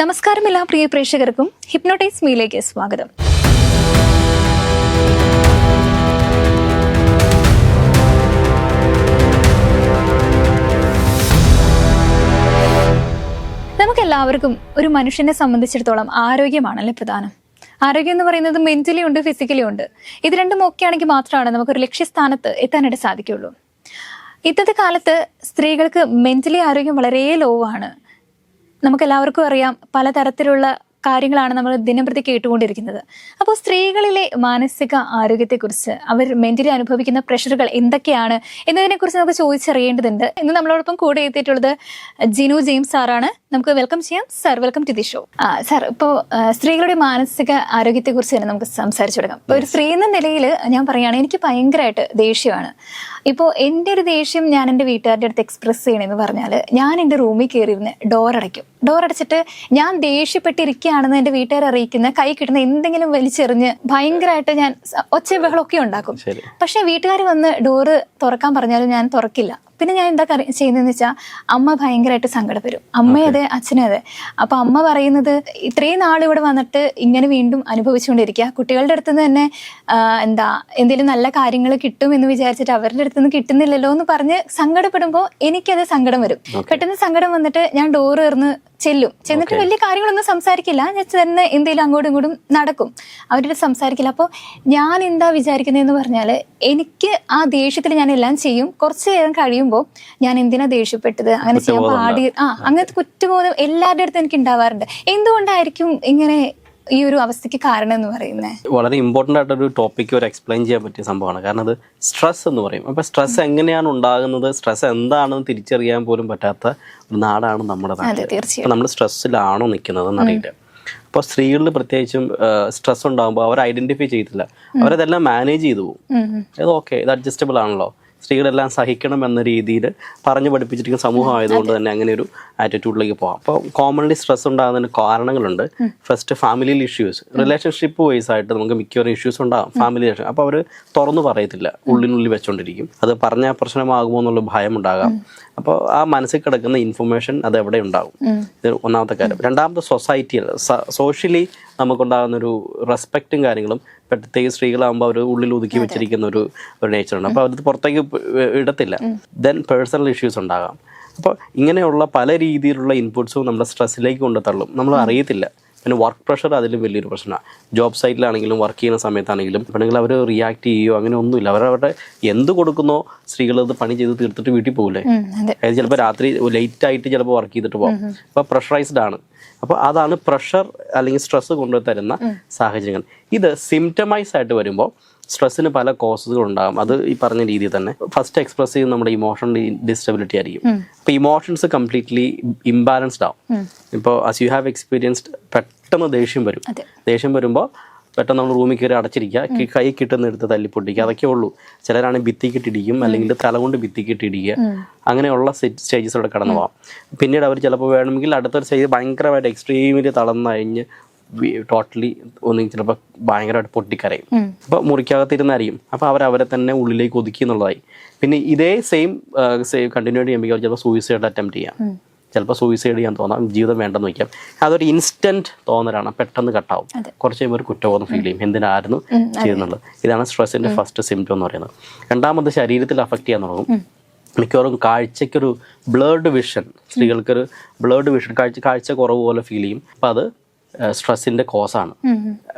നമസ്കാരം എല്ലാ പ്രിയ പ്രേക്ഷകർക്കും. ഹിപ്നോട്ടൈസ് മീയിലേക്ക് സ്വാഗതം. നമുക്കെല്ലാവർക്കും ഒരു മനുഷ്യനെ സംബന്ധിച്ചിടത്തോളം ആരോഗ്യമാണല്ലേ പ്രധാനം? ആരോഗ്യം എന്ന് പറയുന്നത് മെന്റലി ഉണ്ട് ഫിസിക്കലി ഉണ്ട്. ഇത് രണ്ടും ഒക്കെ ആണെങ്കിൽ മാത്രമാണ് നമുക്കൊരു ലക്ഷ്യസ്ഥാനത്ത് എത്താനായിട്ട് സാധിക്കുള്ളൂ ഇന്നത്തെ കാലത്ത് സ്ത്രീകൾക്ക് മെന്റലി ആരോഗ്യം വളരെ ലോവാണ് നമുക്കെല്ലാവർക്കും അറിയാം പലതരത്തിലുള്ള കാര്യങ്ങളാണ് നമ്മൾ ദിനംപ്രതി കേട്ടുകൊണ്ടിരിക്കുന്നത്. അപ്പോൾ സ്ത്രീകളിലെ മാനസിക ആരോഗ്യത്തെക്കുറിച്ച് അവർ മെന്റലി അനുഭവിക്കുന്ന പ്രഷറുകൾ എന്തൊക്കെയാണ് എന്നതിനെക്കുറിച്ച് നമുക്ക് ചോദിച്ചറിയേണ്ടതുണ്ട്. ഇന്ന് നമ്മളോടൊപ്പം കൂടെ എത്തിയിട്ടുള്ളത് ജിനു ജെയിംസ് സാറാണ്. നമുക്ക് വെൽക്കം ചെയ്യാം. Sir welcome to the show. Sir ഇപ്പോൾ സ്ത്രീകളുടെ മാനസിക ആരോഗ്യത്തെക്കുറിച്ച് തന്നെ നമുക്ക് സംസാരിച്ചു തുടങ്ങാം. ഇപ്പോൾ ഒരു സ്ത്രീ എന്ന നിലയിൽ ഞാൻ പറയുകയാണ് എനിക്ക് ഭയങ്കരമായിട്ട് ദേഷ്യമാണ്. ഇപ്പോൾ എന്റെ ഒരു ദേഷ്യം ഞാൻ എന്റെ വീട്ടുകാരുടെ അടുത്ത് എക്സ്പ്രസ് ചെയ്യണമെന്ന് പറഞ്ഞാൽ ഞാൻ എന്റെ റൂമിൽ കയറിയിരുന്ന് ഡോർ അടയ്ക്കും. ഡോർ അടച്ചിട്ട് ഞാൻ ദേഷ്യപ്പെട്ടിരിക്കുകയാണെന്ന് എന്റെ വീട്ടുകാരെ അറിയിക്കുന്ന കൈ കിട്ടുന്ന എന്തെങ്കിലും വലിച്ചെറിഞ്ഞ് ഭയങ്കരമായിട്ട് ഞാൻ ഒച്ച ബഹളമൊക്കെ ഉണ്ടാക്കും. പക്ഷെ വീട്ടുകാർ വന്ന് ഡോറ് തുറക്കാൻ പറഞ്ഞാലും ഞാൻ തുറക്കില്ല. പിന്നെ ഞാൻ എന്താ കറി- ചെയ്യുന്നതെന്ന് വെച്ചാൽ അമ്മ ഭയങ്കരമായിട്ട് സങ്കടപ്പെടും. വരും അതെ അച്ഛനും അതെ. അപ്പൊ അമ്മ പറയുന്നത് ഇത്രയും നാൾ ഇവിടെ വന്നിട്ട് ഇങ്ങനെ വീണ്ടും അനുഭവിച്ചുകൊണ്ടിരിക്കുക. കുട്ടികളുടെ അടുത്ത് നിന്ന് തന്നെ എന്താ എന്തെങ്കിലും നല്ല കാര്യങ്ങൾ കിട്ടും എന്ന് വിചാരിച്ചിട്ട് അവരുടെ അടുത്ത് നിന്ന് കിട്ടുന്നില്ലല്ലോ എന്ന് പറഞ്ഞ് സങ്കടപ്പെടുമ്പോൾ എനിക്കത് സങ്കടം വരും. പെട്ടെന്ന് സങ്കടം വന്നിട്ട് ഞാൻ ഡോറ് എറിഞ്ഞ് ചെല്ലും. ചെന്നിട്ട് വലിയ കാര്യങ്ങളൊന്നും സംസാരിക്കില്ല. ഞാൻ ചെന്ന് എന്തെങ്കിലും അങ്ങോട്ടും ഇങ്ങോട്ടും നടക്കും. അവരോട് സംസാരിക്കില്ല. അപ്പോൾ ഞാൻ എന്താ വിചാരിക്കുന്നതെന്ന് പറഞ്ഞാൽ എനിക്ക് ആ ദേഷ്യത്തിൽ ഞാൻ എല്ലാം ചെയ്യും. കുറച്ച് നേരം കഴിയുമ്പോൾ ഞാൻ എന്തിനാ ദേഷ്യപ്പെട്ടത്? അങ്ങനെ ചെയ്യാൻ പാടി ആ അങ്ങനത്തെ കുറ്റബോധം എല്ലാവരുടെ അടുത്തും എനിക്ക് ഉണ്ടാവാറുണ്ട്. എന്തുകൊണ്ടായിരിക്കും ഇങ്ങനെ ഈ ഒരു അവസ്ഥയ്ക്ക് കാരണം എന്ന് പറയുന്നത് വളരെ ഇമ്പോർട്ടന്റ് ആയിട്ടൊരു ടോപ്പിക്ക് ഒരു എക്സ്പ്ലെയിൻ ചെയ്യാൻ പറ്റിയ സംഭവമാണ്. കാരണം അത് സ്ട്രെസ് എന്ന് പറയും. അപ്പോൾ സ്ട്രെസ് എങ്ങനെയാണ് ഉണ്ടാകുന്നത്? സ്ട്രെസ് എന്താണെന്ന് തിരിച്ചറിയാൻ പോലും പറ്റാത്ത ഒരു നാടാണ് നമ്മുടെ നാട്. നമ്മൾ സ്ട്രെസ്സിലാണോ നിൽക്കുന്നത് എന്നറിയില്ല. അപ്പോൾ സ്ത്രീകളിൽ പ്രത്യേകിച്ചും സ്ട്രെസ് ഉണ്ടാകുമ്പോൾ അവർ ഐഡന്റിഫൈ ചെയ്തില്ല അവരതെല്ലാം മാനേജ് ചെയ്തു പോകും. അത്. ഓക്കെ ഇത് അഡ്ജസ്റ്റബിൾ ആണല്ലോ. സ്ത്രീകളെല്ലാം സഹിക്കണം എന്ന രീതിയിൽ പറഞ്ഞു പഠിപ്പിച്ചിരിക്കുന്ന സമൂഹം ആയതുകൊണ്ട് തന്നെ അങ്ങനെ ഒരു ആറ്റിറ്റ്യൂഡിലേക്ക് പോകാം അപ്പോൾ കോമൺലി സ്ട്രെസ് ഉണ്ടാകുന്നതിന് കാരണങ്ങളുണ്ട്. ഫസ്റ്റ് ഫാമിലിയിൽ ഇഷ്യൂസ് റിലേഷൻഷിപ്പ് വൈസ് ആയിട്ട് നമുക്ക് മിക്കവാറും ഇഷ്യൂസ് ഉണ്ടാകും ഫാമിലി അപ്പോൾ അവർ തുറന്നു പറയത്തില്ല. ഉള്ളിനുള്ളിൽ വെച്ചുകൊണ്ടിരിക്കും അത് പറഞ്ഞാൽ പ്രശ്നമാകുമോ എന്നുള്ള ഭയം ഉണ്ടാകാം. അപ്പോൾ ആ മനസ്സിൽ കിടക്കുന്ന ഇൻഫർമേഷൻ അത് എവിടെ ഉണ്ടാവും? ഇത് ഒന്നാമത്തെ കാര്യം. രണ്ടാമത്തെ സൊസൈറ്റിയിൽ സോഷ്യലി നമുക്കുണ്ടാകുന്ന ഒരു റെസ്പെക്റ്റും കാര്യങ്ങളും പ്രത്യേകിച്ച് സ്ത്രീകളാകുമ്പോൾ അവർ ഉള്ളിൽ ഒതുക്കി വെച്ചിരിക്കുന്ന ഒരു ഒരു നേച്ചറുണ്ട് അപ്പോൾ അത് പുറത്തേക്ക് ഇടത്തില്ല. ദെൻ പേഴ്സണൽ ഇഷ്യൂസ് ഉണ്ടാകാം. അപ്പോൾ ഇങ്ങനെയുള്ള പല രീതിയിലുള്ള ഇൻപുട്സും നമ്മുടെ സ്ട്രെസ്സിലേക്ക് കൊണ്ട് തള്ളും. നമ്മൾ അറിയത്തില്ല. പിന്നെ വർക്ക് പ്രഷർ അതിലും വലിയൊരു പ്രശ്നമാണ്. ജോബ് സൈറ്റിലാണെങ്കിലും വർക്ക് ചെയ്യുന്ന സമയത്താണെങ്കിലും പെണ്ണുങ്ങൾ അവർ റിയാക്ട് ചെയ്യുകയോ അങ്ങനെ ഒന്നുമില്ല. അവർ അവരുടെ എന്ത് കൊടുക്കുന്നോ സ്ത്രീകൾ അത് പണി ചെയ്ത് തീർത്തിട്ട് വീട്ടിൽ പോകില്ലേ അതായത് ചിലപ്പോൾ രാത്രി ലേറ്റ് ആയിട്ട് ചിലപ്പോൾ വർക്ക് ചെയ്തിട്ട് പോകും അപ്പോൾ പ്രഷറൈസ്ഡ് ആണ്. അപ്പോൾ അതാണ് പ്രഷർ അല്ലെങ്കിൽ സ്ട്രെസ് കൊണ്ടുതരുന്ന സാഹചര്യങ്ങൾ. ഇത് സിംറ്റമൈസ് ആയിട്ട് വരുമ്പോൾ സ്ട്രെസ്സിന് പല കോസസുകൾ ഉണ്ടാകും. അത് ഈ പറഞ്ഞ രീതിയിൽ തന്നെ. ഫസ്റ്റ് എക്സ്പ്രസ് ചെയ്യുന്ന നമ്മുടെ ഇമോഷണൽ ഡിസ്റ്റബിലിറ്റി ആയിരിക്കും. അപ്പോൾ ഇമോഷൻസ് കംപ്ലീറ്റ്ലി ഇംബാലൻസ്ഡ് ആവും. ഇപ്പോൾ അസ് യു ഹാവ് എക്സ്പീരിയൻസ്ഡ് പെട്ടെന്ന് ദേഷ്യം വരും. ദേഷ്യം വരുമ്പോൾ പെട്ടെന്ന് നമ്മൾ റൂമിൽ കയറി അടച്ചിരിക്കുക കൈ കിട്ടുന്ന എടുത്ത് തല്ലിപ്പൊട്ടിക്കുക അതൊക്കെ ഉള്ളൂ. ചിലരാണെങ്കിൽ ഭിത്തിക്കിട്ടിടിക്കും അല്ലെങ്കിൽ തല കൊണ്ട് ഭിത്തിക്കിട്ടിടിക്കുക അങ്ങനെയുള്ള സ്റ്റേജസിലൂടെ കടന്നു പോകാം പിന്നീട് അവർ ചിലപ്പോൾ വേണമെങ്കിൽ അടുത്തൊരു സ്റ്റേജ് ഭയങ്കരമായിട്ട് എക്സ്ട്രീമിലി തളർന്നഴിഞ്ഞ് ടോട്ടലി ഒന്നും ചിലപ്പോൾ ഭയങ്കരമായിട്ട് പൊട്ടിക്കരയും. അപ്പോൾ അറിയും അപ്പോൾ അവർ അവരെ തന്നെ ഉള്ളിലേക്ക് ഒതുക്കി എന്നുള്ളതായി. പിന്നെ ഇതേ സെയിം സെയിം കണ്ടിന്യൂ ചെയ്യുമ്പോൾ ചിലപ്പോൾ സൂയിസൈഡ് അറ്റംപ്റ്റ് ചെയ്യാം. ചിലപ്പോൾ സൂയിസൈഡ് ചെയ്യാൻ തോന്നാം. ജീവിതം വേണ്ടെന്ന് വയ്ക്കാം. അതൊരു ഇൻസ്റ്റന്റ് തോന്നലാണ്. പെട്ടെന്ന് കട്ടാവും. കുറച്ച് കഴിയുമ്പോൾ ഒരു കുറ്റബോധം ഫീൽ ചെയ്യും. എന്തിനായിരുന്നു ചെയ്യുന്നുള്ളത് ഇതാണ് സ്ട്രെസ്സിന്റെ ഫസ്റ്റ് സിംറ്റം എന്ന് പറയുന്നത്. രണ്ടാമത് ശരീരത്തിൽ അഫക്റ്റ് ചെയ്യാൻ തുടങ്ങും. മിക്കവാറും കാഴ്ചയ്ക്കൊരു ബ്ലേർഡ് വിഷൻ സ്ത്രീകൾക്കൊരു ബ്ലേർഡ് വിഷൻ കാഴ്ച കാഴ്ച കുറവ് പോലെ ഫീൽ ചെയ്യും. അപ്പം അത് സ്ട്രെസ്സിന്റെ കോസാണ്.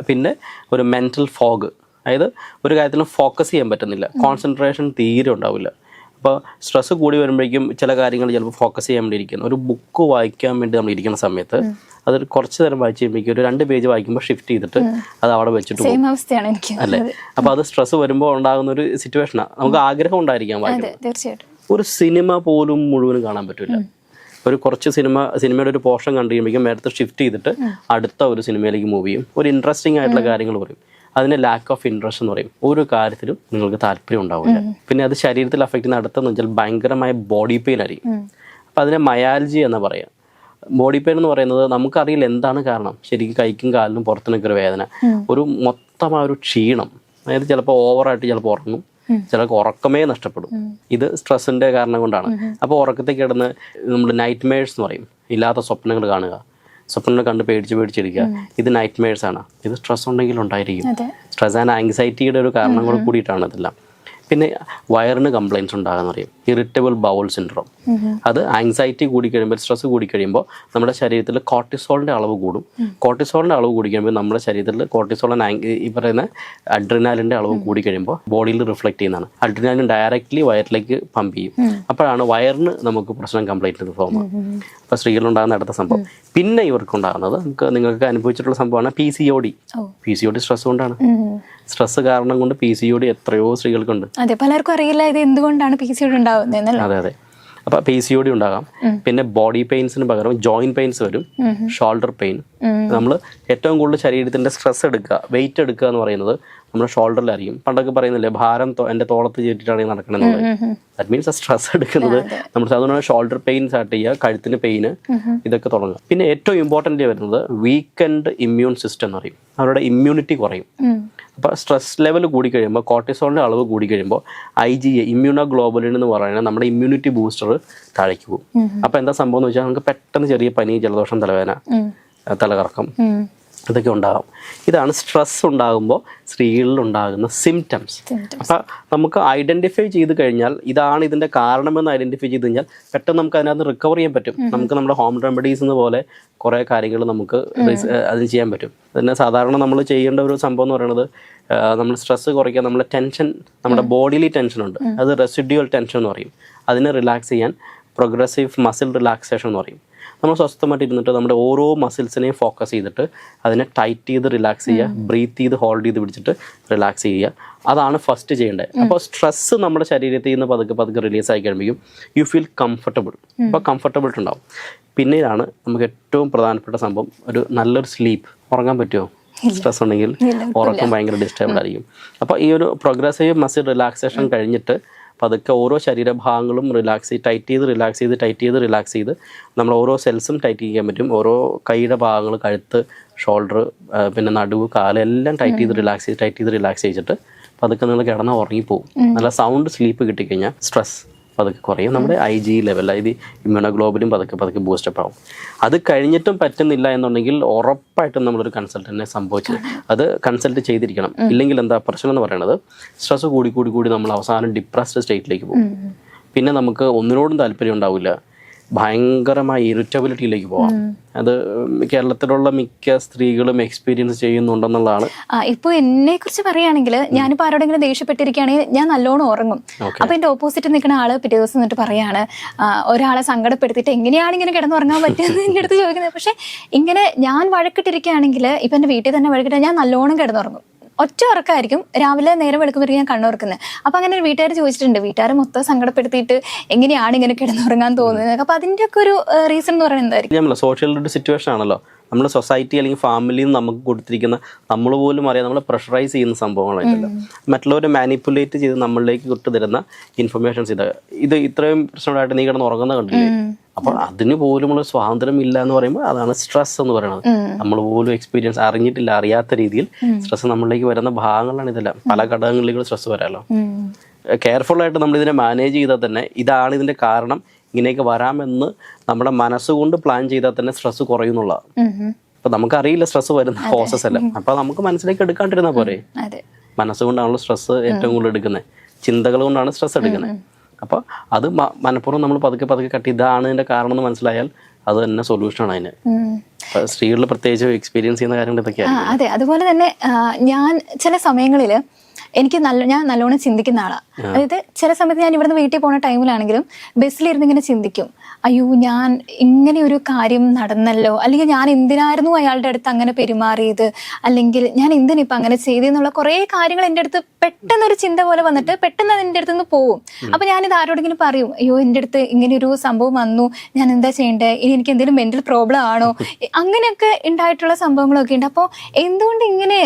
പിന്നെ ഒരു മെന്റൽ ഫോഗ് അതായത് ഒരു കാര്യത്തിലും ഫോക്കസ് ചെയ്യാൻ പറ്റുന്നില്ല. കോൺസെൻട്രേഷൻ തീരെ ഉണ്ടാവില്ല. അപ്പോൾ സ്ട്രെസ്സ് കൂടി വരുമ്പോഴേക്കും ചില കാര്യങ്ങൾ ചിലപ്പോൾ ഫോക്കസ് ചെയ്യാൻ വേണ്ടി ഇരിക്കുന്നു. ഒരു ബുക്ക് വായിക്കാൻ വേണ്ടി നമ്മൾ ഇരിക്കുന്ന സമയത്ത് അത് കുറച്ച് നേരം വായിച്ചു കഴിയുമ്പോഴേക്കും ഒരു രണ്ട് പേജ് വായിക്കുമ്പോൾ ഷിഫ്റ്റ് ചെയ്തിട്ട് അത് അവിടെ വെച്ചിട്ട് പോകും. സെയിം അവസ്ഥയാണ് എനിക്ക് അല്ലേ? അപ്പോൾ അത് സ്ട്രെസ് വരുമ്പോൾ ഉണ്ടാകുന്ന ഒരു സിറ്റുവേഷനാണ് നമുക്ക് ആഗ്രഹം ഉണ്ടായിരിക്കാം വായിക്കുന്നത് ഒരു സിനിമ പോലും മുഴുവൻ കാണാൻ പറ്റില്ല ഒരു കുറച്ച് സിനിമ സിനിമയുടെ ഒരു പോർഷൻ കണ്ടു കഴിയുമ്പോഴേക്കും നേരത്തെ ഷിഫ്റ്റ് ചെയ്തിട്ട് അടുത്ത ഒരു സിനിമയിലേക്ക് മൂവ് ചെയ്യും. ഒരു ഇൻട്രസ്റ്റിംഗ് ആയിട്ടുള്ള കാര്യങ്ങൾ പറയും. അതിന് ലാക്ക് ഓഫ് ഇൻട്രസ്റ്റ് എന്ന് പറയും. ഒരു കാര്യത്തിലും നിങ്ങൾക്ക് താല്പര്യം ഉണ്ടാവില്ല. പിന്നെ അത് ശരീരത്തിൽ അഫക്റ്റ് ചെയ്യുന്ന അടുത്തെന്ന് വെച്ചാൽ ഭയങ്കരമായ ബോഡി പെയിൻ ആയിരിക്കും. അപ്പം അതിനെ മയാലജി എന്ന് പറയാം. ബോഡി പെയിൻ എന്ന് പറയുന്നത് നമുക്കറിയില്ല എന്താണ് കാരണം. ശരിക്കും കൈക്കും കാലിനും പുറത്തിനൊക്കെ ഒരു വേദന. ഒരു മൊത്തമായ ഒരു ക്ഷീണം. അതായത് ചിലപ്പോൾ ഓവറായിട്ട് ചിലപ്പോൾ ഉറങ്ങും. ചിലർക്ക് ഉറക്കമേ നഷ്ടപ്പെടും. ഇത് സ്ട്രെസ്സിന്റെ കാരണം കൊണ്ടാണ്. അപ്പോൾ ഉറക്കത്തിൽ കിടന്ന് നമ്മൾ നൈറ്റ് മേഴ്സ് എന്ന് പറയും. ഇല്ലാത്ത സ്വപ്നങ്ങൾ കാണുക. സ്വപ്നങ്ങൾ കണ്ട് പേടിച്ച് പേടിച്ചിരിക്കുക. ഇത് നൈറ്റ് മേഴ്സ് ആണ്. ഇത് സ്ട്രെസ് ഉണ്ടെങ്കിൽ ഉണ്ടായിരിക്കും. സ്ട്രെസ് ആൻഡ് ആങ്സൈറ്റിയുടെ ഒരു കാരണം കൂടെ കൂടിയിട്ടാണ് ഇതെല്ലാം പിന്നെ വയറിന് കംപ്ലയിൻസ് ഉണ്ടാകാന്ന് പറയും. ഇറിറ്റബിൾ ബൗൾ സിൻഡ്രോം അത് ആങ്സൈറ്റി കൂടി കഴിയുമ്പോൾ സ്ട്രെസ് കൂടി കഴിയുമ്പോൾ നമ്മുടെ ശരീരത്തിൽ കോർട്ടിസോളിന്റെ അളവ് കൂടും. കോർട്ടിസോളിന്റെ അളവ് കൂടി കഴിയുമ്പോൾ നമ്മുടെ ശരീരത്തിൽ കോർട്ടിസോൾ ഈ പറയുന്ന അഡ്രിനാലിന്റെ അളവ് കൂടി കഴിയുമ്പോൾ ബോഡിയിൽ റിഫ്ലക്ട് ചെയ്യുന്നതാണ്. അഡ്രിനാലിൻ ഡയറക്റ്റ്ലി വയറിലേക്ക് പമ്പ് ചെയ്യും. അപ്പോഴാണ് വയറിന് നമുക്ക് പ്രശ്നം കംപ്ലൈന്റ് തോന്നുന്നത് അപ്പോൾ സ്ത്രീകളുണ്ടാകുന്ന അടുത്ത സംഭവം. പിന്നെ ഇവർക്കുണ്ടാകുന്നത് നമുക്ക് നിങ്ങൾക്ക് അനുഭവിച്ചിട്ടുള്ള സംഭവമാണ് P C O D P C O D stress കൊണ്ടാണ്. സ്ട്രെസ് കാരണം കൊണ്ട് പി സി ഒ ഡി എത്രയോ സ്ത്രീകൾക്കുണ്ട്. അതെ പലർക്കും അറിയില്ല ഇത് എന്തുകൊണ്ടാണ് പി സി ഉണ്ടാവുന്നത് ഉണ്ടാകുന്നത് അതെ അതെ. അപ്പോൾ പി സി ഒ ഡി ഉണ്ടാകാം. പിന്നെ ബോഡി പെയിൻസിന് പകരം ജോയിന്റ് പെയിൻസ് വരും. ഷോൾഡർ പെയിൻ നമ്മൾ ഏറ്റവും കൂടുതൽ ശരീരത്തിന്റെ സ്ട്രെസ് എടുക്കുക വെയിറ്റ് എടുക്കുക എന്ന് പറയുന്നത് നമ്മുടെ ഷോൾഡറിലായിരിക്കും പണ്ടൊക്കെ പറയുന്നില്ലേ ഭാരം എന്റെ തോളത്ത് ചേട്ടിട്ടാണ് നടക്കണത് ദാറ്റ് മീൻസ് സ്ട്രെസ് എടുക്കുന്നത് നമ്മൾ സാധാരണ ഷോൾഡർ പെയിൻ സ്റ്റാർട്ട് ചെയ്യുക കഴുത്തിന് പെയിന് ഇതൊക്കെ തുടങ്ങുക. പിന്നെ ഏറ്റവും ഇമ്പോർട്ടന്റ് വരുന്നത് വീക്കെൻഡ് ഇമ്മ്യൂൺ സിസ്റ്റം എന്ന് പറയും. അവരുടെ ഇമ്മ്യൂണിറ്റി കുറയും. അപ്പോൾ സ്ട്രെസ് ലെവൽ കൂടി കഴിയുമ്പോൾ കോർട്ടിസോളിന്റെ അളവ് കൂടി കഴിയുമ്പോൾ I G A immunoglobulin എന്ന് പറയുന്നത് നമ്മുടെ ഇമ്മ്യൂണിറ്റി ബൂസ്റ്റർ താഴേക്ക് പോകും. അപ്പോൾ എന്താ സംഭവം എന്ന് വെച്ചാൽ നമുക്ക് പെട്ടെന്ന് ചെറിയ പനി ജലദോഷം തലവേദന തലകറക്കം. ഇതൊക്കെ ഉണ്ടാകും. ഇതാണ് സ്ട്രെസ് ഉണ്ടാകുമ്പോൾ സ്ത്രീകളിൽ ഉണ്ടാകുന്ന സിംറ്റംസ്. അപ്പം നമുക്ക് ഐഡന്റിഫൈ ചെയ്ത് കഴിഞ്ഞാൽ ഇതാണ് ഇതിന്റെ കാരണമെന്ന് ഐഡന്റിഫൈ ചെയ്ത് കഴിഞ്ഞാൽ പെട്ടെന്ന് നമുക്ക് അതിനകത്ത് റിക്കവർ ചെയ്യാൻ പറ്റും. നമുക്ക് നമ്മുടെ ഹോം റെമഡീസ് എന്ന പോലെ കുറേ കാര്യങ്ങൾ നമുക്ക് അതിന് ചെയ്യാൻ പറ്റും. പിന്നെ സാധാരണ നമ്മൾ ചെയ്യേണ്ട ഒരു സംഭവം എന്ന് പറയുന്നത് നമ്മൾ സ്ട്രെസ് കുറയ്ക്കാൻ നമ്മുടെ ടെൻഷൻ നമ്മുടെ ബോഡിയിൽ ടെൻഷൻ ഉണ്ട്. അത് റെസിഡ്യുവൽ ടെൻഷൻ എന്ന് പറയും. അതിനെ റിലാക്സ് ചെയ്യാൻ പ്രോഗ്രസീവ് മസിൽ റിലാക്സേഷൻ എന്ന് പറയും. നമ്മൾ സ്വസ്ഥമായിട്ട് ഇരുന്നിട്ട് നമ്മുടെ ഓരോ മസിൽസിനെയും ഫോക്കസ് ചെയ്തിട്ട് അതിനെ ടൈറ്റ് ചെയ്ത് റിലാക്സ് ചെയ്യുക ബ്രീത്ത് ചെയ്ത് ഹോൾഡ് ചെയ്ത് പിടിച്ചിട്ട് റിലാക്സ് ചെയ്യുക. അതാണ് ഫസ്റ്റ് ചെയ്യേണ്ടത്. അപ്പോൾ സ്ട്രെസ് നമ്മുടെ ശരീരത്തിൽ നിന്ന് പതുക്കെ പതുക്കെ റിലീസ് ആയി കഴിയുമ്പോഴും യു ഫീൽ കംഫർട്ടബിൾ അപ്പോൾ കംഫർട്ടബിൾ ഉണ്ടാവും പിന്നീടാണ് നമുക്ക് ഏറ്റവും പ്രധാനപ്പെട്ട സംഭവം ഒരു നല്ലൊരു സ്ലീപ്പ് ഉറങ്ങാൻ പറ്റുമോ? സ്ട്രെസ് ഉണ്ടെങ്കിൽ ഉറക്കം ഭയങ്കര ഡിസ്റ്റർബ്ഡ് ആയിരിക്കും. അപ്പോൾ ഈ ഒരു പ്രോഗ്രസീവ് മസിൽ റിലാക്സേഷൻ കഴിഞ്ഞിട്ട് പതുക്കെ ഓരോ ശരീരഭാഗങ്ങളും റിലാക്സ് ചെയ്ത് ടൈറ്റ് ചെയ്ത് റിലാക്സ് ചെയ്ത് ടൈറ്റ് ചെയ്ത് റിലാക്സ് ചെയ്ത് നമ്മൾ ഓരോ സെൽസും ടൈറ്റ് ചെയ്യാൻ പറ്റും. ഓരോ കൈയുടെ ഭാഗങ്ങൾ കഴുത്ത് ഷോൾഡർ പിന്നെ നടുവ് കാൽ എല്ലാം ടൈറ്റ് ചെയ്ത് റിലാക്സ് ചെയ്ത് ടൈറ്റ് ചെയ്ത് റിലാക്സ് ചെയ്തിട്ട് പതുക്കെ നിങ്ങൾ കിടന്നാൽ ഉറങ്ങിപ്പോവും. നല്ല സൗണ്ട് സ്ലീപ്പ് കിട്ടിക്കഴിഞ്ഞാൽ സ്ട്രെസ് പതുക്കെ കുറയും. നമ്മുടെ ഐ ജി ലെവൽ അതായത് ഇമ്യൂണോഗ്ലോബിലും പതുക്കെ പതുക്കെ ബൂസ്റ്റപ്പ് ആവും. അത് കഴിഞ്ഞിട്ടും പറ്റുന്നില്ല എന്നുണ്ടെങ്കിൽ ഉറപ്പായിട്ടും നമ്മളൊരു കൺസൾട്ടന്റിനെ സംഭവിച്ചു അത് കൺസൾട്ട് ചെയ്തിരിക്കണം. ഇല്ലെങ്കിൽ എന്താ പ്രശ്നം എന്ന് പറയുന്നത് സ്ട്രെസ് കൂടി കൂടി കൂടി നമ്മൾ അവസാനം ഡിപ്രസ്ഡ് സ്റ്റേറ്റിലേക്ക് പോകും. പിന്നെ നമുക്ക് ഒന്നിനോടും താല്പര്യം ഉണ്ടാവില്ല. ഭയങ്കരമായ ഇറിറ്റബിലിറ്റിയിലേക്ക് പോവാം. അത് കേരളത്തിലുള്ള മിക്ക സ്ത്രീകളും എക്സ്പീരിയൻസ് ചെയ്യുന്നുണ്ടെന്നുള്ളതാണ്. ഇപ്പോൾ ഇപ്പൊ എന്നെ കുറിച്ച് പറയുകയാണെങ്കിൽ ഞാനിപ്പോ ആരോടെങ്കിലും ദേഷ്യപ്പെട്ടിരിക്കുകയാണെങ്കിൽ ഞാൻ നല്ലോണം ഉറങ്ങും. അപ്പൊ എന്റെ ഓപ്പോസിറ്റ് നിൽക്കുന്ന ആൾ പിറ്റേ ദിവസം എന്നിട്ട് പറയാണ് ഒരാളെ സങ്കടപ്പെടുത്തിയിട്ട് എങ്ങനെയാണ് ഇങ്ങനെ കിടന്നുറങ്ങാൻ പറ്റുന്നത് എന്റെ അടുത്ത് ചോദിക്കുന്നത്. പക്ഷെ ഇങ്ങനെ ഞാൻ വഴക്കിട്ടിരിക്കുകയാണെങ്കിൽ ഇപ്പൊ എന്റെ വീട്ടിൽ തന്നെ വഴക്കിട്ട് ഞാൻ നല്ലോണം കിടന്നുറങ്ങും. ഒറ്റ ഉറക്കമായിരിക്കും രാവിലെ നേരം വെളുക്കുമ്പോഴേക്കും ഞാൻ കണ്ണുറക്കുന്നത് അപ്പൊ അങ്ങനെ വീട്ടുകാർ ചോദിച്ചിട്ടുണ്ട് വീട്ടുകാർ മൊത്തം സങ്കടപ്പെടുത്തിയിട്ട് എങ്ങനെയാണ് ഇങ്ങനെ കിടന്നുറങ്ങാൻ തോന്നുന്നത് അപ്പൊ അതിന്റെ ഒക്കെ ഒരു റീസൺ എന്ന് പറയുന്നത് എന്തായിരിക്കും? സോഷ്യൽ സിറ്റുവേഷൻ ആണല്ലോ. നമ്മുടെ സൊസൈറ്റി അല്ലെങ്കിൽ ഫാമിലിയിൽ നിന്ന് നമുക്ക് കൊടുത്തിരിക്കുന്ന നമ്മൾ പോലും അറിയാം നമ്മൾ പ്രഷറൈസ് ചെയ്യുന്ന സംഭവങ്ങളായിട്ടല്ലോ? മറ്റുള്ളവരെ മാനിപ്പുലേറ്റ് ചെയ്ത് നമ്മളിലേക്ക് കൊണ്ടുതരുന്ന ഇൻഫർമേഷൻസ് ഇത്. ഇത് ഇത്രയും പ്രശ്നമായിട്ട് നീ കിടന്ന് ഉറങ്ങുന്ന കണ്ടില്ലേ? അപ്പോൾ അതിന് പോലുമുള്ള സ്വാതന്ത്ര്യം ഇല്ല എന്ന് പറയുമ്പോൾ അതാണ് സ്ട്രെസ് എന്ന് പറയുന്നത്. നമ്മൾ പോലും എക്സ്പീരിയൻസ് അറിഞ്ഞിട്ടില്ല അറിയാത്ത രീതിയിൽ സ്ട്രെസ് നമ്മളിലേക്ക് വരുന്ന ഭാഗങ്ങളാണ് ഇതെല്ലാം. പല ഘടകങ്ങളിലേക്കും സ്ട്രെസ് വരാമല്ലോ. കെയർഫുൾ ആയിട്ട് നമ്മൾ ഇതിനെ മാനേജ് ചെയ്താൽ തന്നെ ഇതാണ് ഇതിന്റെ കാരണം. ഇങ്ങനെയൊക്കെ വരാമെന്ന് നമ്മുടെ മനസ്സുകൊണ്ട് പ്ലാൻ ചെയ്താൽ തന്നെ സ്ട്രെസ് കുറയുന്നുള്ളതാണ്. അപ്പൊ നമുക്ക് അപ്പൊ നമുക്കറിയില്ല സ്ട്രെസ് വരുന്ന പ്രോസസ് എല്ലാം. അപ്പൊ നമുക്ക് മനസ്സിലേക്ക് എടുക്കാണ്ടിരുന്ന പോരെ. മനസ്സുകൊണ്ടാണല്ലോ സ്ട്രെസ് ഏറ്റവും കൂടുതൽ എടുക്കുന്നത്. ചിന്തകൾ കൊണ്ടാണ് സ്ട്രെസ് എടുക്കുന്നത്. അപ്പോൾ അത് മനഃപൂർവം നമ്മൾ പതുക്കെ പതുക്കെ കട്ട് ഇതാണ് ഇതിന്റെ കാരണം എന്ന് മനസ്സിലായാൽ അത് തന്നെ സൊല്യൂഷനാണ് അതിന്. സ്ത്രീകളിൽ പ്രത്യേകിച്ച് എക്സ്പീരിയൻസ് ചെയ്യുന്ന കാര്യങ്ങൾ ഇതൊക്കെയാണ് അതെ. അതുപോലെ തന്നെ ഞാൻ ചില സമയങ്ങളിൽ എനിക്ക് നല്ല ഞാൻ നല്ലോണം ചിന്തിക്കുന്ന ആളാണ് അതായത് ചില സമയത്ത് ഞാൻ ഇവിടുന്ന് വീട്ടിൽ പോണ ടൈമിലാണെങ്കിലും ബസ്സിലിരുന്ന് ഇങ്ങനെ ചിന്തിക്കും. അയ്യോ ഞാൻ ഇങ്ങനെ ഒരു കാര്യം നടന്നല്ലോ. അല്ലെങ്കിൽ ഞാൻ എന്തിനായിരുന്നു അയാളുടെ അടുത്ത് അങ്ങനെ പെരുമാറിയത്? അല്ലെങ്കിൽ ഞാൻ എന്തിനിപ്പം അങ്ങനെ ചെയ്തെന്നുള്ള കുറേ കാര്യങ്ങൾ എന്റെ അടുത്ത് പെട്ടെന്ന് ഒരു ചിന്ത പോലെ വന്നിട്ട് പെട്ടെന്ന് അത് എന്റെ അടുത്ത് നിന്ന് പോവും. അപ്പൊ ഞാനിത് ആരോടെങ്കിലും പറയും അയ്യോ എന്റെ അടുത്ത് ഇങ്ങനെ ഒരു സംഭവം വന്നു. ഞാൻ എന്താ ചെയ്യേണ്ടത് ഇനി എനിക്ക് എന്തെങ്കിലും മെന്റൽ പ്രോബ്ലം ആണോ? അങ്ങനെയൊക്കെ ഉണ്ടായിട്ടുള്ള സംഭവങ്ങളൊക്കെ ഉണ്ട്. അപ്പോൾ എന്തുകൊണ്ട് ഇങ്ങനെ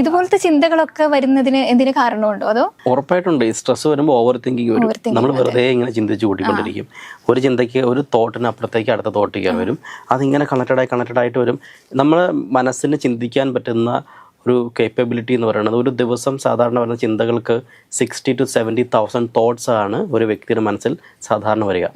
ഇതുപോലത്തെ ചിന്തകളൊക്കെ വരുന്നതിന് എന്തെങ്കിലും കാരണമുണ്ടോ? അതോ? ഉറപ്പായിട്ടുണ്ട്. ഈ സ്ട്രെസ് വരുമ്പോൾ ഓവർ തിങ്കിങ് വരും നമ്മൾ വെറുതെ ഇങ്ങനെ ചിന്തിച്ചു കൂട്ടിക്കൊണ്ടിരിക്കും. ഒരു ചിന്തയ്ക്ക് ഒരു തോട്ടിന് അപ്പുറത്തേക്ക് അടുത്ത തോട്ടിലേക്ക് വരും. അതിങ്ങനെ കണക്റ്റഡ് ആയി കണക്റ്റഡ് ആയിട്ട് വരും. നമ്മൾ മനസ്സിന് ചിന്തിക്കാൻ പറ്റുന്ന ഒരു കേപ്പബിലിറ്റി എന്ന് പറയുന്നത്. ഒരു ദിവസം സാധാരണ വരുന്ന ചിന്തകൾക്ക് sixty to seventy thousand thoughts ആണ് ഒരു വ്യക്തിയുടെ മനസ്സിൽ സാധാരണ വരിക.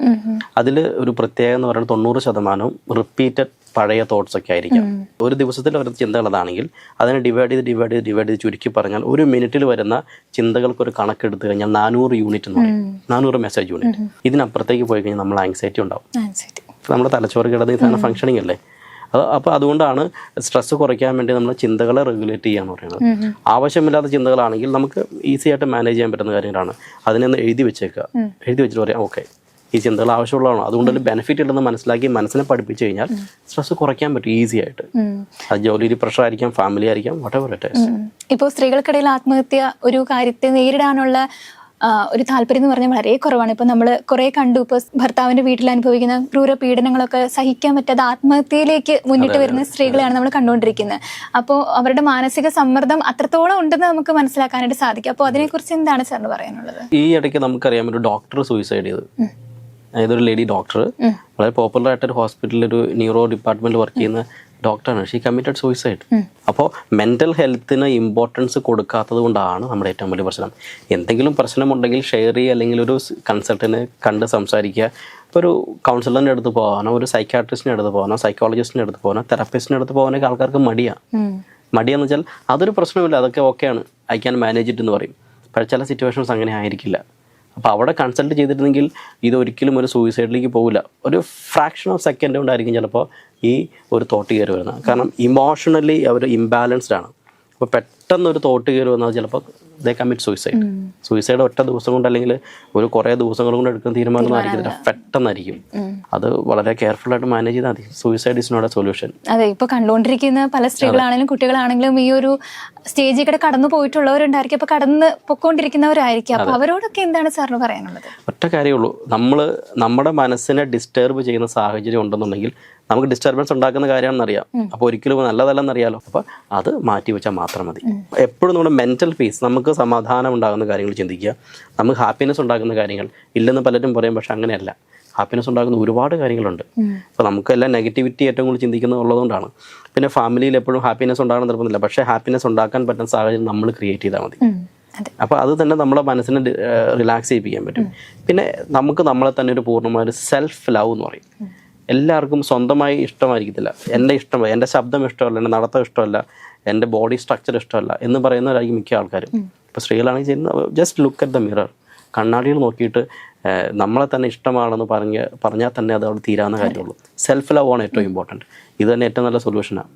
അതിൽ ഒരു പ്രത്യേകത എന്ന് പറയുന്നത് തൊണ്ണൂറ് ശതമാനവും റിപ്പീറ്റഡ് പഴയ തോട്ട്സ് ഒക്കെ ആയിരിക്കാം. ഒരു ദിവസത്തിൽ വരുന്ന ചിന്തകൾ അതാണെങ്കിൽ അതിനെ ഡിവൈഡ് ചെയ്ത് ഡിവൈഡ് ചെയ്ത് ഡിവൈഡ് ചെയ്ത് ചുരുക്കി പറഞ്ഞാൽ ഒരു മിനിറ്റിൽ വരുന്ന ചിന്തകൾക്ക് ഒരു കണക്കെടുത്ത് കഴിഞ്ഞാൽ നാനൂറ് യൂണിറ്റ് എന്ന് പറയും. നാനൂറ് മെസ്സേജ് യൂണിറ്റ് ഇതിനപ്പുറത്തേക്ക് പോയി കഴിഞ്ഞാൽ നമ്മൾ ആങ്സൈറ്റി ഉണ്ടാവും. നമ്മുടെ തലച്ചോറ് കിടന്ന് ഇതാണ് ഫംഗ്ഷനിങ് അല്ലേ? അപ്പോൾ അതുകൊണ്ടാണ് സ്ട്രെസ് കുറയ്ക്കാൻ വേണ്ടി നമ്മൾ ചിന്തകളെ റെഗുലേറ്റ് ചെയ്യാന്ന് പറയുന്നത്. ആവശ്യമില്ലാത്ത ചിന്തകളാണെങ്കിൽ നമുക്ക് ഈസി ആയിട്ട് മാനേജ് ചെയ്യാൻ പറ്റുന്ന കാര്യങ്ങളാണ്. അതിനൊന്ന് എഴുതി വെച്ചേക്കുക എഴുതി വെച്ചിട്ട് പറയാം ഓക്കെ ഈ ചിന്തകൾ ആവശ്യമുള്ളതാണ്? അതുകൊണ്ട് തന്നെ ബെനിഫിറ്റ് ഉണ്ടെന്ന് മനസ്സിലാക്കി മനസ്സിനെ പഠിപ്പിച്ചു കഴിഞ്ഞാൽ സ്ട്രെസ് കുറയ്ക്കാൻ പറ്റും ഈസി ആയിട്ട്. അത് ജോലിയിൽ പ്രഷർ ആയിരിക്കാം ഫാമിലി ആയിരിക്കാം വട്ടവർ ഇപ്പോൾ സ്ത്രീകൾക്കിടയിൽ ആത്മഹത്യ ഒരു കാര്യത്തെ നേരിടാനുള്ള ഒരു താല്പര്യം എന്ന് പറഞ്ഞാൽ വളരെ കുറവാണ്. ഇപ്പൊ നമ്മൾ കുറെ കണ്ടു. ഇപ്പൊ ഭർത്താവിന്റെ വീട്ടിൽ അനുഭവിക്കുന്ന ക്രൂര പീഡനങ്ങളൊക്കെ സഹിക്കാൻ പറ്റാതെ ആത്മഹത്യയിലേക്ക് മുന്നിട്ട് വരുന്ന സ്ത്രീകളെയാണ് നമ്മൾ കണ്ടുകൊണ്ടിരിക്കുന്നത്. അപ്പോൾ അവരുടെ മാനസിക സമ്മർദ്ദം അത്രത്തോളം ഉണ്ടെന്ന് നമുക്ക് മനസ്സിലാക്കാനായിട്ട് സാധിക്കും. അപ്പോൾ അതിനെക്കുറിച്ച് എന്താണ് സാറിന് പറയാനുള്ളത്? ഈ ഇടയ്ക്ക് നമുക്കറിയാം ഒരു ഡോക്ടർ സൂയിസൈഡ് ചെയ്തു. ഏതൊരു ലേഡി ഡോക്ടർ വളരെ പോപ്പുലർ ആയിട്ട് ഒരു ഹോസ്പിറ്റലിൽ ഒരു ന്യൂറോ ഡിപ്പാർട്ട്മെന്റ് വർക്ക് ചെയ്യുന്ന ഡോക്ടറാണ് ഷീ കമ്മിറ്റഡ് സൂയിസൈഡ് അപ്പോൾ മെന്റൽ ഹെൽത്തിന് ഇമ്പോർട്ടൻസ് കൊടുക്കാത്തത് കൊണ്ടാണ് നമ്മുടെ ഏറ്റവും വലിയ പ്രശ്നം. എന്തെങ്കിലും പ്രശ്നമുണ്ടെങ്കിൽ ഷെയർ ചെയ്യുക അല്ലെങ്കിൽ ഒരു കൺസൾട്ടിനെ കണ്ട് സംസാരിക്കുക. ഒരു കൗൺസിലറിന്റെ അടുത്ത് പോകാനോ ഒരു സൈക്കാട്രിസ്റ്റിന്റെ അടുത്ത് പോകാനോ സൈക്കോളജിസ്റ്റിന്റെ അടുത്ത് പോകാനോ തെറപ്പിസ്റ്റിന്റെ അടുത്ത് പോകാനൊക്കെ ആൾക്കാർക്ക് മടിയാണ്. മടിയെന്ന് വെച്ചാൽ അതൊരു പ്രശ്നമില്ല അതൊക്കെ ഓക്കെയാണ് ഐ ക്യാൻ മാനേജ് ഇറ്റ് എന്ന് പറയും. പക്ഷേ ചില സിറ്റുവേഷൻസ് അങ്ങനെ ആയിരിക്കില്ല. അപ്പോൾ അവിടെ കൺസൾട്ട് ചെയ്തിരുന്നെങ്കിൽ ഇതൊരിക്കലും ഒരു സൂയിസൈഡിലേക്ക് പോകില്ല ഒരു ഫ്രാക്ഷൻ ഓഫ് സെക്കൻഡ് കൊണ്ടായിരിക്കും ചിലപ്പോൾ ഈ ഒരു തോട്ട് കയറി വരുന്നത്. കാരണം ഇമോഷണലി അവർ ഇംബാലൻസ്ഡ് ആണ്. അപ്പോൾ പെട്ടെന്ന് ഒരു തോട്ട് കയറി വന്നാൽ ചിലപ്പോൾ ദേ കമ്മിറ്റ് സൂയിസൈഡ് സൂയിസൈഡ് ഒറ്റ ദിവസം കൊണ്ട് അല്ലെങ്കിൽ ഒരു കുറേ ദിവസങ്ങൾ കൊണ്ട് എടുക്കുന്ന തീരുമാനം ആയിരിക്കില്ല പെട്ടെന്നായിരിക്കും. അത് വളരെ കെയർഫുൾ ആയിട്ട് മാനേജ് ചെയ്താൽ മതി. Suicide is not a solution അതെ ഇപ്പൊ കണ്ടുകൊണ്ടിരിക്കുന്ന പല സ്ത്രീകളാണെങ്കിലും കുട്ടികളാണെങ്കിലും ഈ ഒരു സ്റ്റേജിൽ കൂടെ കടന്നു പോയിട്ടുള്ളവരുണ്ടായിരിക്കും. അപ്പൊ കടന്ന് പൊക്കോണ്ടിരിക്കുന്നവരായിരിക്കും. അപ്പൊ അവരോടൊക്കെ എന്താണ് സാറിന് പറയാനുള്ളത്? ഒറ്റ കാര്യമുള്ളൂ നമ്മൾ നമ്മുടെ മനസ്സിനെ ഡിസ്റ്റർബ് ചെയ്യുന്ന സാഹചര്യം ഉണ്ടെന്നുണ്ടെങ്കിൽ നമുക്ക് ഡിസ്റ്റർബൻസ് ഉണ്ടാക്കുന്ന കാര്യമാണെന്നറിയാം. അപ്പോൾ ഒരിക്കലും നല്ലതല്ലെന്നറിയാലോ. അപ്പോൾ അത് മാറ്റി വെച്ചാൽ മാത്രം മതി. എപ്പോഴും നമ്മുടെ മെന്റൽ പീസ് നമുക്ക് സമാധാനം ഉണ്ടാകുന്ന കാര്യങ്ങൾ ചിന്തിക്കുക. നമുക്ക് ഹാപ്പിനെസ് ഉണ്ടാക്കുന്ന കാര്യങ്ങൾ. ഇല്ലെന്ന് പലരും പറയും പക്ഷെ അങ്ങനെയല്ല. ഹാപ്പിനെസ് ഉണ്ടാക്കുന്ന ഒരുപാട് കാര്യങ്ങളുണ്ട്. അപ്പോൾ നമുക്കെല്ലാം നെഗറ്റിവിറ്റി ഏറ്റവും കൂടുതൽ ചിന്തിക്കുന്നത് ഉള്ളതുകൊണ്ടാണ്. പിന്നെ ഫാമിലിയിൽ എപ്പോഴും ഹാപ്പിനെസ് ഉണ്ടാകണം നിർബന്ധമില്ല. പക്ഷേ ഹാപ്പിനെസ് ഉണ്ടാക്കാൻ പറ്റുന്ന സാഹചര്യം നമ്മൾ ക്രിയേറ്റ് ചെയ്താൽ മതി. അപ്പൊ അപ്പോൾ അത് തന്നെ നമ്മളെ മനസ്സിനെ റിലാക്സ് ചെയ്യിപ്പിക്കാൻ പറ്റും. പിന്നെ നമുക്ക് നമ്മളെ തന്നെ ഒരു പൂർണമായ ഒരു സെൽഫ് ലവ് എന്ന് പറയും. എല്ലാവർക്കും സ്വന്തമായി ഇഷ്ടമായിരിക്കത്തില്ല. എന്റെ ഇഷ്ടം എന്റെ ശബ്ദം ഇഷ്ടമല്ല എന്റെ നടത്തം ഇഷ്ടമല്ല എന്റെ ബോഡി സ്ട്രക്ചർ ഇഷ്ടമല്ല എന്ന് പറയുന്നവരായിരിക്കും മിക്ക ആൾക്കാരും. ഇപ്പോൾ സ്ത്രീകളാണെങ്കിൽ ചെയ്യുന്നത് just look at the mirror കണ്ണാടിയിൽ നോക്കിയിട്ട് നമ്മളെ തന്നെ ഇഷ്ടമാണെന്ന് പറഞ്ഞ് പറഞ്ഞാൽ തന്നെ അത് അവിടെ തീരാവുന്ന കാര്യമുള്ളൂ. സെൽഫ് ലവ് ആണ് ഏറ്റവും ഇമ്പോർട്ടന്റ് ഇത് തന്നെ ഏറ്റവും നല്ല സൊല്യൂഷനാണ്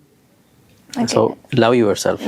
സോ ലവ് യുവർ സെൽഫ്